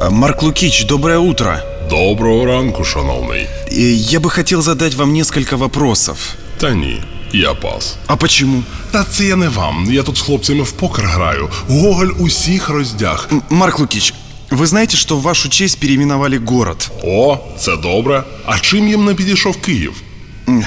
А, Марк Лукич, доброе утро. Доброго ранку, шановний. Э, Я бы хотел задать вам несколько вопросов. Та ні, я пас. А почему? Та це я не вам. Я тут з хлопцями в покер граю. Гоголь усіх роздяг. М, Марк Лукич, вы знаете, что в вашу честь переименовали город? О, це добре. А чим їм не підійшов Київ? М,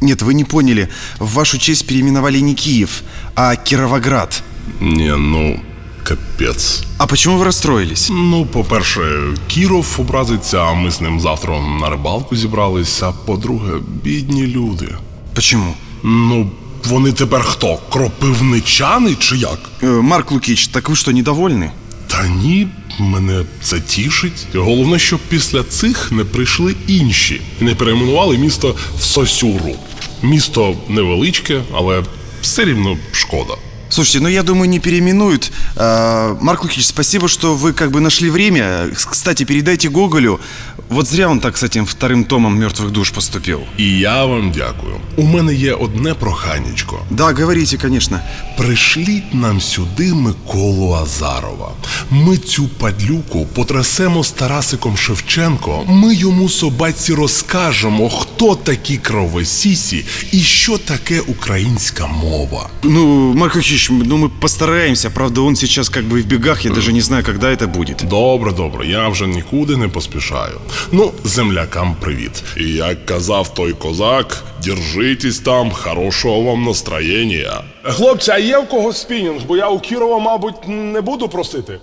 Нет, вы не поняли. В вашу честь переименовали не Киев, а Кировоград. Ні, ну, капець. А почему вы расстроились? Ну, по-перше, Кіров образиться, а ми з ним завтра на рибалку зібралися. А по-друге, бідні люди. Почему? Ну, вони тепер хто? Кропивничани чи як? Э, Марк Лукич, так вы что, недовольны? Та ні, мене це тішить. Головне, щоб після цих не прийшли інші і не перейменували місто в Сосюру. Місто невеличке, але все рівно шкода. Слушайте, ну я думаю, не переименуют. А, Марк Лукич, спасибо, что вы как бы нашли время. С- Кстати, передайте Гоголю. Вот зря он так с этим вторым томом мертвых душ поступил. І я вам дякую. У мене є одне проханечко. Да, говорите, конечно. Пришліть нам сюди Миколу Азарова. Ми цю падлюку потрясемо з Тарасиком Шевченко. Ми йому собаці розкажемо, хто такі кровосісі і що таке українська мова. Ну, Марк Лукич, ну мы постараемся. Правда, он сейчас как бы в бегах, я даже не знаю, когда это будет. Добре, добре, я вже нікуди не поспішаю. Ну, землякам привіт. І як казав той козак, держитесь там, хорошого вам настроєння. Хлопці, а є в кого спінінг, бо я у Кірова, мабуть, не буду просити.